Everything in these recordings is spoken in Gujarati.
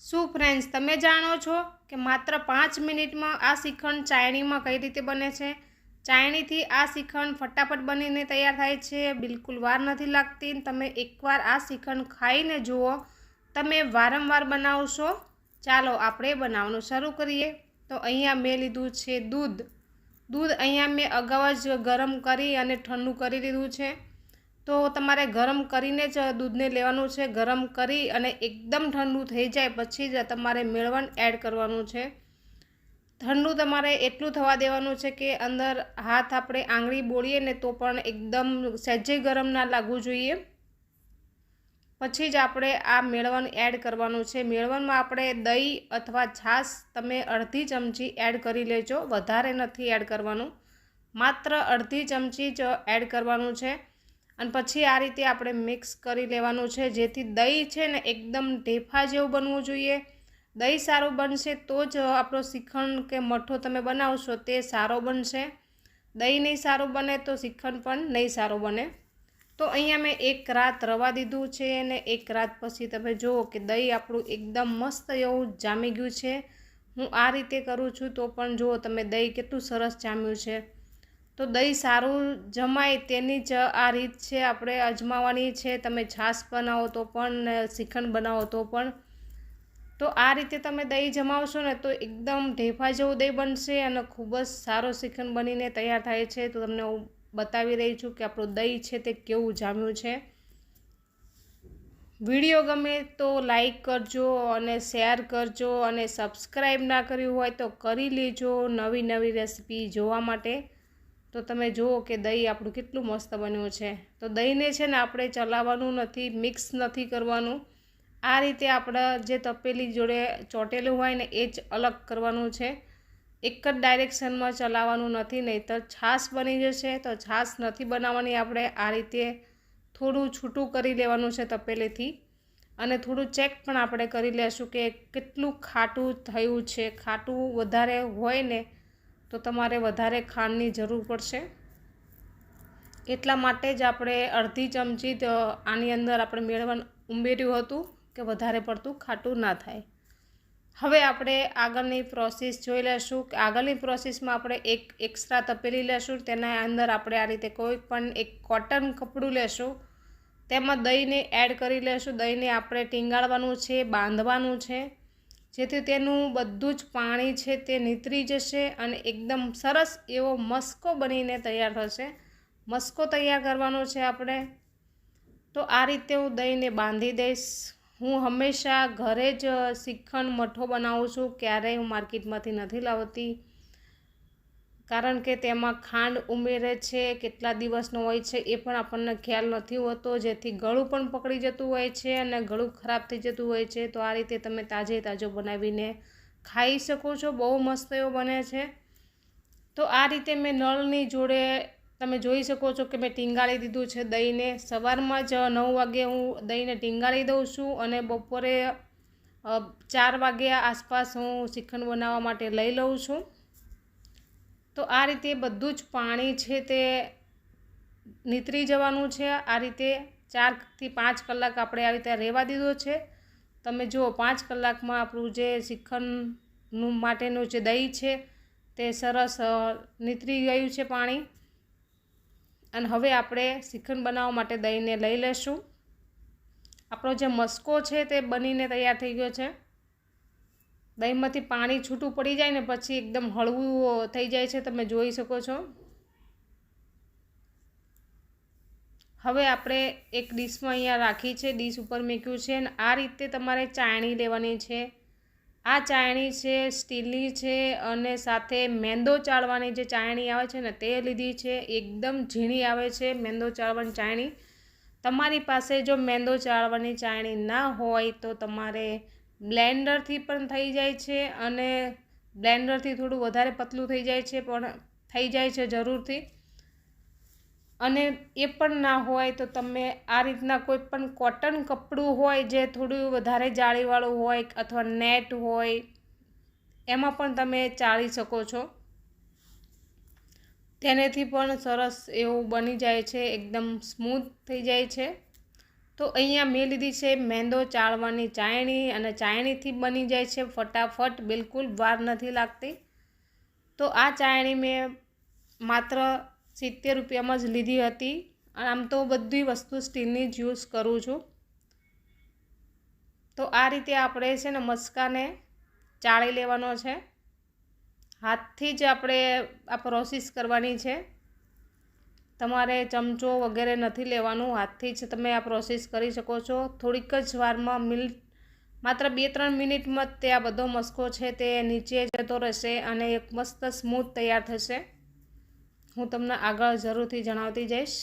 શું ફ્રેન્ડ્સ તમે જાણો છો કે માત્ર પાંચ મિનિટમાં આ શ્રીખંડ ચાયણીમાં કઈ રીતે બને છે? ચાયણીથી આ શ્રીખંડ ફટાફટ બનીને તૈયાર થાય છે. બિલકુલ વાર નથી લાગતી. તમે એકવાર આ શ્રીખંડ ખાઈને જુઓ. તમે વારંવાર બનાવશો. ચાલો આપણે બનાવવાનું શરૂ કરીએ. તો અહીંયા મેં લીધું છે દૂધ. દૂધ અહીંયા મેં અગાઉ જ ગરમ કરી અને ઠંડુ કરી લીધું છે. તો તમારે ગરમ કરીને જ દૂધને લેવાનું છે. ગરમ કરી અને એકદમ ઠંડુ થઈ જાય પછી જ તમારે મેળવણ એડ કરવાનું છે. ઠંડુ તમારે એટલું થવા દેવાનું છે કે અંદર હાથ આપણે આંગળી બોળીએ ને તો પણ એકદમ સહેજે ગરમ ના લાગવું જોઈએ. પછી જ આપણે આ મેળવણ એડ કરવાનું છે. મેળવણમાં આપણે દહીં અથવા છાશ તમે અડધી ચમચી એડ કરી લેજો. વધારે નથી એડ કરવાનું. માત્ર અડધી ચમચી જ એડ કરવાનું છે. અને પછી આ રીતે આપણે મિક્સ કરી લેવાનું છે. જેથી દહીં છે ને એકદમ ઢેફા જેવું બનવું જોઈએ. દહીં સારું બનશે તો જ આપણો શ્રીખંડ કે મઠો તમે બનાવશો તે સારો બનશે. દહીં નહીં સારું બને તો શ્રીખંડ પણ નહીં સારું બને. તો અહીંયા મેં એક રાત રવા દીધું છે અને એક રાત પછી તમે જુઓ કે દહીં આપણું એકદમ મસ્ત એવું જામી ગયું છે. હું આ રીતે કરું છું તો પણ જુઓ તમે દહીં કેટલું સરસ જામ્યું છે. તો દહીં સારું જમાય તેની જ આ રીત છે, આપણે અજમાવાની છે. તમે છાશ બનાવો તો પણ શ્રીખંડ બનાવો તો પણ. તો આ રીતે તમે દહીં જમાવશો ને તો એકદમ ઢેફા જેવું દહીં બનશે અને ખૂબ જ સારો શ્રીખંડ બનીને તૈયાર થાય છે. તો તમને હું બતાવી રહી છું કે આપણું દહીં છે તે કેવું જામ્યું છે. વીડિયો ગમે તો લાઈક કરજો અને શેર કરજો અને સબસ્ક્રાઈબ ના કર્યું હોય તો કરી લેજો નવી નવી રેસીપી જોવા માટે. તો તમે જુઓ કે દહીં આપણું કેટલું મસ્ત બન્યું છે. તો દહીંને છે ને આપણે ચલાવવાનું નથી, મિક્સ નથી કરવાનું. આ રીતે આપણે જે તપેલી જોડે ચોટેલું હોય ને એ જ અલગ કરવાનું છે. એક જ ડાયરેક્શનમાં ચલાવવાનું નથી નહીં તો છાશ બની જશે. તો છાશ નથી બનાવવાની આપણે, આ રીતે થોડું છૂટું કરી લેવાનું છે તપેલીથી. અને થોડું ચેક પણ આપણે કરી લેશું કે કેટલું ખાટું થયું છે. ખાટું વધારે હોય ને તો તમારે વધારે ખાંડની જરૂર પડશે. એટલા માટે જ આપણે અડધી ચમચી આની અંદર આપણે મેળવણ ઉમેર્યું હતું કે વધારે પડતું ખાટું ના થાય. હવે આપણે આગળની પ્રોસેસ જોઈ લેશું કે આગળની પ્રોસેસમાં આપણે એક એક્સ્ટ્રા તપેલી લેશું, તેના અંદર આપણે આ રીતે કોઈ પણ એક કોટન કપડું લેશું. તેમાં દહીંને એડ કરી લેશું. દહીંને આપણે ટીંગાળવાનું છે, બાંધવાનું છે. જેથી તેનું બધું જ પાણી છે તે નીતરી જશે અને એકદમ સરસ એવો મસ્કો બનીને તૈયાર થશે. મસ્કો તૈયાર કરવાનો છે આપણે. તો આ રીતે હું દહીંને બાંધી દઈશ. હું હંમેશા ઘરે જ શ્રીખંડ મઠો બનાવું છું. ક્યારેય હું માર્કેટમાંથી નથી લાવતી. કારણ કે તેમાં ખાંડ ઉમેરે છે, કેટલા દિવસનો હોય છે એ પણ આપણને ખ્યાલ નથી હોતો. જેથી ગળું પણ પકડી જતું હોય છે અને ગળું ખરાબ થઈ જતું હોય છે. તો આ રીતે તમે તાજે તાજો બનાવીને ખાઈ શકો છો. બહુ મસ્ત એવો બને છે. તો આ રીતે મેં નળની જોડે તમે જોઈ શકો છો કે મેં ટીંગાળી દીધું છે દહીંને. સવારમાં જ નવ વાગે હું દહીંને ટીંગાળી દઉં છું અને બપોરે ચાર વાગ્યા આસપાસ હું શ્રીખંડ બનાવવા માટે લઈ લઉં છું. તો આ રીતે બધું જ પાણી છે તે નીતરી જવાનું છે. આ રીતે ચારથી પાંચ કલાક આપણે આવી રીતે રહેવા દીધો છે. તમે જુઓ, પાંચ કલાકમાં આપણું જે શ્રીખંડનું માટેનું જે દહીં છે તે સરસ નીતરી ગયું છે પાણી. અને હવે આપણે શિખંડ બનાવવા માટે દહીંને લઈ લેશું. આપણો જે મસ્કો છે તે બનીને તૈયાર થઈ ગયો છે. દહીંમાંથી પાણી છૂટું પડી જાય ને પછી એકદમ હળવું થઈ જાય છે, તમે જોઈ શકો છો. હવે આપણે એક ડીશમાં અહીંયા રાખી છે, ડીશ ઉપર મૂક્યું છે અને આ રીતે તમારે ચાયણી લેવાની છે. આ ચાયણી છે, સ્ટીલની છે અને સાથે મેંદો ચાળવાની જે ચાયણી આવે છે ને તે લીધી છે, એકદમ ઝીણી આવે છે મેંદો ચાળવાની ચાયણી. તમારી પાસે જો મેંદો ચાળવાની ચાયણી ના હોય તો તમારે બ્લેન્ડરથી પણ થઈ જાય છે અને બ્લેન્ડરથી થોડું વધારે પતલું થઈ જાય છે, પણ થઈ જાય છે જરૂરથી. અને એ પણ ના હોય તો તમે આ રીતના કોઈ પણ કોટન કપડું હોય જે થોડું વધારે જાળીવાળું હોય અથવા નેટ હોય, એમાં પણ તમે ચાળી શકો છો. તેનેથી પણ સરસ એવું બની જાય છે, એકદમ સ્મૂથ થઈ જાય છે. તો અહીંયા મેં લીધી છે મેંદો ચાળવાની ચાયણી અને ચાયણીથી બની જાય છે ફટાફટ, બિલકુલ વાર નથી લાગતી. તો આ ચાયણી મેં માત્ર સિત્તેર રૂપિયામાં જ લીધી હતી. અને આમ તો બધી વસ્તુ સ્ટીલની જ યુઝ કરું છું. તો આ રીતે આપણે છે ને મસ્કાને ચાળી લેવાનો છે. હાથથી જ આપણે આ પ્રોસેસ કરવાની છે. તમારે ચમચો વગેરે નથી લેવાનું, હાથથી જ તમે આ પ્રોસેસ કરી શકો છો. થોડીક જ વારમાં મિલ, માત્ર બે ત્રણ મિનિટમાં તે આ બધો મસ્કો છે તે નીચે જતો રહેશે અને એક મસ્ત સ્મૂથ તૈયાર થશે. હું તમને આગળ જરૂરથી જણાવતી જઈશ.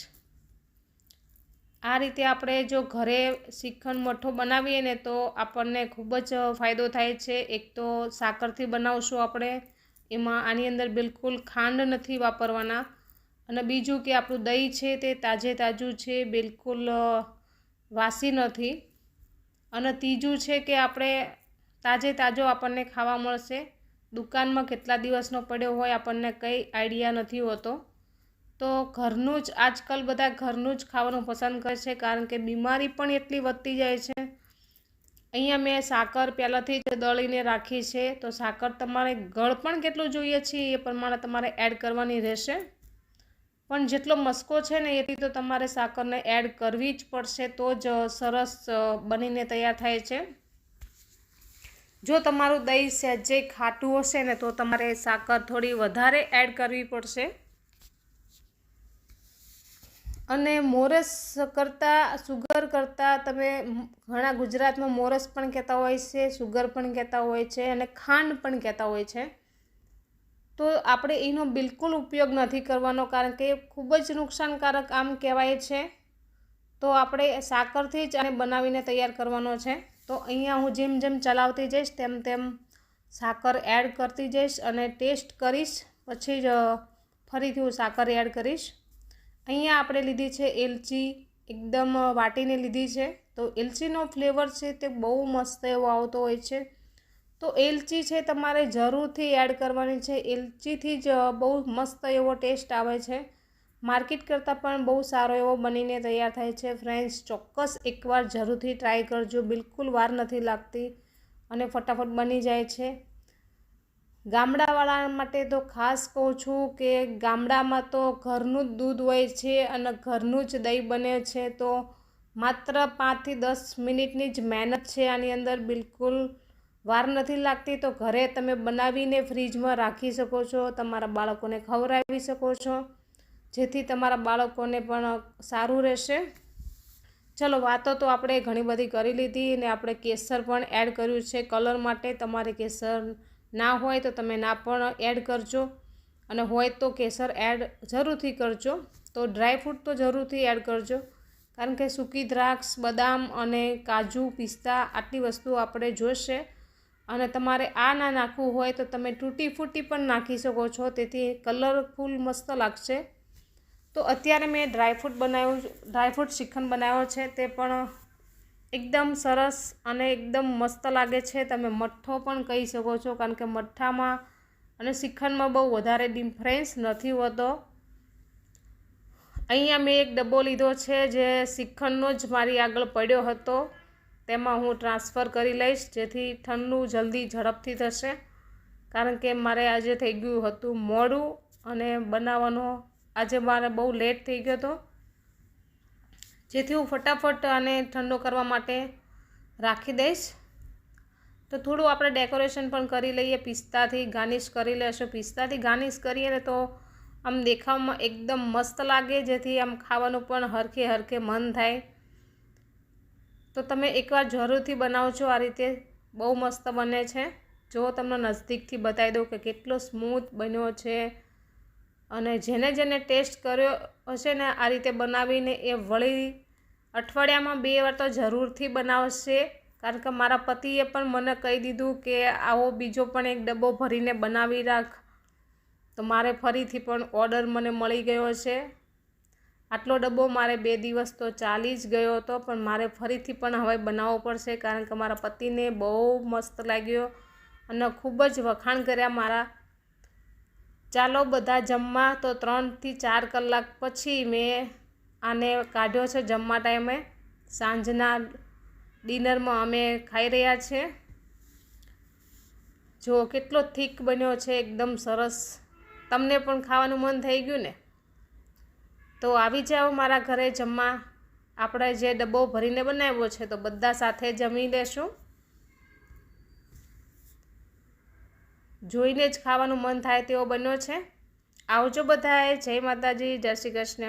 આ રીતે આપણે જો ઘરે શ્રીખંડ મઠો બનાવીએ ને તો આપણને ખૂબ જ ફાયદો થાય છે. એક તો સાકરથી બનાવશું આપણે. એમાં આની અંદર બિલકુલ ખાંડ નથી વાપરવાના. અને બીજું કે આપણું દહીં છે તે તાજે તાજું છે, બિલકુલ વાસી નથી. અને ત્રીજું છે કે આપણે તાજે તાજો આપણને ખાવા મળશે. દુકાનમાં કેટલા દિવસનો પડ્યો હોય આપણને કંઈ આઈડિયા નથી હોતો. તો ઘરનું જ, આજકાલ બધા ઘરનું જ ખાવાનું પસંદ કરે છે, કારણ કે બીમારી પણ એટલી વધતી જાય છે. અહીંયા મેં સાકર પહેલાંથી જ દળીને રાખી છે, તો સાકર તમારે ગળ પણ કેટલું જોઈએ છે એ પ્રમાણે તમારે એડ કરવાની રહેશે. પણ જેટલો મસ્કો છે ને એથી તો તમારે સાકરને એડ કરવી જ પડશે, તો જ સરસ બનીને તૈયાર થાય છે. જો તમારું દહીં સહેજે ખાટું હશે ને, તો તમારે સાકર થોડી વધારે એડ કરવી પડશે. અને મોરસ કરતાં, સુગર કરતાં તમે ઘણા ગુજરાતમાં મોરસ પણ કહેતા હોય છે, સુગર પણ કહેતા હોય છે અને ખાંડ પણ કહેતા હોય છે. તો આપણે એનો બિલકુલ ઉપયોગ નથી કરવાનો કારણ કે ખૂબ જ નુકસાનકારક આમ કહેવાય છે. તો આપણે સાકરથી જ આને બનાવીને તૈયાર કરવાનો છે. તો અહીંયા હું જેમ જેમ ચલાવતી જઈશ તેમ તેમ સાકર એડ કરતી જઈશ અને ટેસ્ટ કરીશ. પછી જ ફરીથી હું સાકર એડ કરીશ. અહીંયા આપણે લીધી છે એલચી, એકદમ વાટીને લીધી છે. તો એલચીનો ફ્લેવર છે તે બહુ મસ્ત એવો આવતો હોય છે. તો એલચી છે તમારે જરૂરથી એડ કરવાની છે. એલચીથી જ બહુ મસ્ત એવો ટેસ્ટ આવે છે. માર્કેટ કરતાં પણ બહુ સારો એવો બનીને તૈયાર થાય છે. ફ્રેન્ડ્સ, ચોક્કસ એકવાર જરૂરથી ટ્રાય કરજો. બિલકુલ વાર નથી લાગતી અને ફટાફટ બની જાય છે. ગામડાવાળા માટે તો ખાસ કહું છું કે ગામડામાં તો ઘરનું જ દૂધ હોય છે અને ઘરનું જ દહીં બને છે, તો માત્ર પાંચથી દસ મિનિટની જ મહેનત છે આની અંદર. બિલકુલ વાર નથી લાગતી તો ઘરે તમે બનાવીને ફ્રીજમાં રાખી શકો છો, તમારા બાળકોને ખવડાવી શકો છો, જેથી તમારા બાળકોને પણ સારું રહેશે. ચલો, વાતો તો આપણે ઘણી બધી કરી લીધી અને આપણે કેસર પણ એડ કર્યું છે. કલર માટે તમારે કેસર ના હોય તો તમે ના પણ એડ કરજો. અને હોય તો કેસર એડ જરૂરથી કરજો. તો ડ્રાયફ્રૂટ તો જરૂરથી એડ કરજો. કારણ કે સૂકી દ્રાક્ષ, બદામ અને કાજુ, પિસ્તા આટલી વસ્તુ આપણે જોઈશે અને તમારે આ ના નાખવું હોય તો તમે તૂટી ફૂટી પણ નાખી શકો છો. તેથી કલરફુલ મસ્ત લાગશે. તો અત્યારે મેં ડ્રાયફ્રૂટ બનાવ્યું ડ્રાયફ્રૂટ શ્રીખંડ બનાવ્યો છે. તે પણ એકદમ સરસ અને એકદમ મસ્ત લાગે છે. તમે મઠ્ઠો પણ કહી શકો છો, કારણ કે મઠ્ઠામાં અને શ્રીખંડમાં બહુ વધારે ડિફરન્સ નથી હોતો. અહીંયા મેં એક ડબ્બો લીધો છે, જે શ્રીખંડનો જ મારી આગળ પડ્યો હતો. તેમાં હું ટ્રાન્સફર કરી લઈશ, જેથી ઠંડુ જલ્દી ઝડપથી થશે. કારણ કે મારે આજે થઈ ગયું હતું મોડું અને બનાવવાનો આજે મારે બહુ લેટ થઈ ગયો હતો. જેથી હું ફટાફટ આને ઠંડો કરવા માટે રાખી દઈશ. તો થોડું આપણે ડેકોરેશન પણ કરી લઈએ. પિસ્તાથી ગાર્નિશ કરી લેશું. પિસ્તાથી ગાર્નિશ કરીએ ને તો આમ દેખાવમાં એકદમ મસ્ત લાગે, જેથી આમ ખાવાનું પણ હરખે હરખે મન થાય. તો તમે એકવાર જરૂરથી બનાવજો આ રીતે બહુ મસ્ત બને છે. જો તમને નજદીકથી બતાવી દઉં કે કેટલો સ્મૂથ બન્યો છે અને જેને જેને ટેસ્ટ કર્યો હશે ને આ રીતે બનાવીને એ વળી અઠવાડિયામાં બે વાર તો જરૂરથી બનાવશે. કારણ કે મારા પતિએ પણ મને કહી દીધું કે આવો બીજો પણ એક ડબ્બો ભરીને બનાવી રાખ. તો મારે ફરીથી પણ ઓર્ડર મને મળી ગયો છે. આટલો ડબ્બો મારે બે દિવસ તો ચાલી જ ગયો હતો, પણ મારે ફરીથી પણ હવે બનાવવો પડશે કારણ કે મારા પતિને બહુ મસ્ત લાગ્યો અને ખૂબ જ વખાણ કર્યા મારા. ચાલો બધા જમવા, તો ત્રણથી ચાર કલાક પછી મેં આને કાઢ્યો છે જમવા ટાઈમે. સાંજના ડિનરમાં અમે ખાઈ રહ્યા છીએ જો કેટલો થીક બન્યો છે, એકદમ સરસ. તમને પણ ખાવાનું મન થઈ ગયું ને? તો આવી જાઓ મારા ઘરે જમવા. આપણે જે ડબ્બો ભરીને બનાવ્યો છે તો બધા સાથે જમી લેશું. જોઈને જ ખાવાનું મન થાય તેવો બન્યો છે. આવજો બધાએ. જય માતાજી, જય શ્રી કૃષ્ણ.